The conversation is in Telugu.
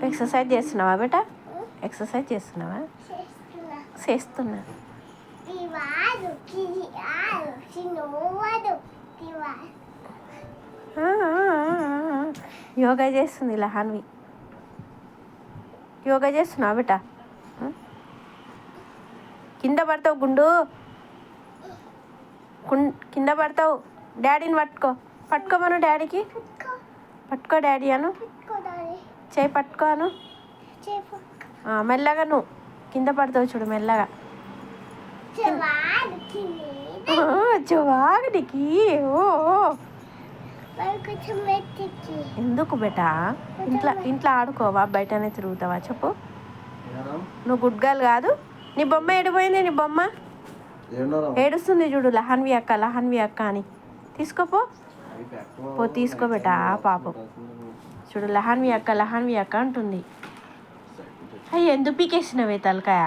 ఎక్సర్సైజ్ చేస్తున్నావా బేట? ఎక్సర్సైజ్ చేస్తున్నావా? చేస్తున్నా. యోగా చేస్తుంది లహాన్వి యోగా చేస్తున్నావా బేట? కింద పడతావు గుండు. కింద పడతావు. డాడీని పట్టుకో. పట్టుకోమను డాడీకి. పుట్టుకో డాడీ అను. చేయి పట్టుకో అను చెప్పు ఆ, మెల్లగా నువ్వు. కింద పడతావు చూడు మెల్లగా. జవాగడికి ఓ ఎందుకు బేటా? ఇంట్లో ఇంట్లో ఆడుకోవా? బయటనే తిరుగుతావా? చెప్పు. నువ్వు గుడ్ గర్ల్ కాదు. నీ బొమ్మ ఏడిపోయింది? నీ బొమ్మ? ఏడుస్తుంది చూడు లహన్వి అక్క లహన్వి అక్క అని. తీసుకోపో పో. తీసుకోబెట్టా పాపం. చూడు లహాన్వి అక్క లహాన్వి అక్క అంటుంది. అయ్యి ఎందుకు పీకేసినవే తలకాయ?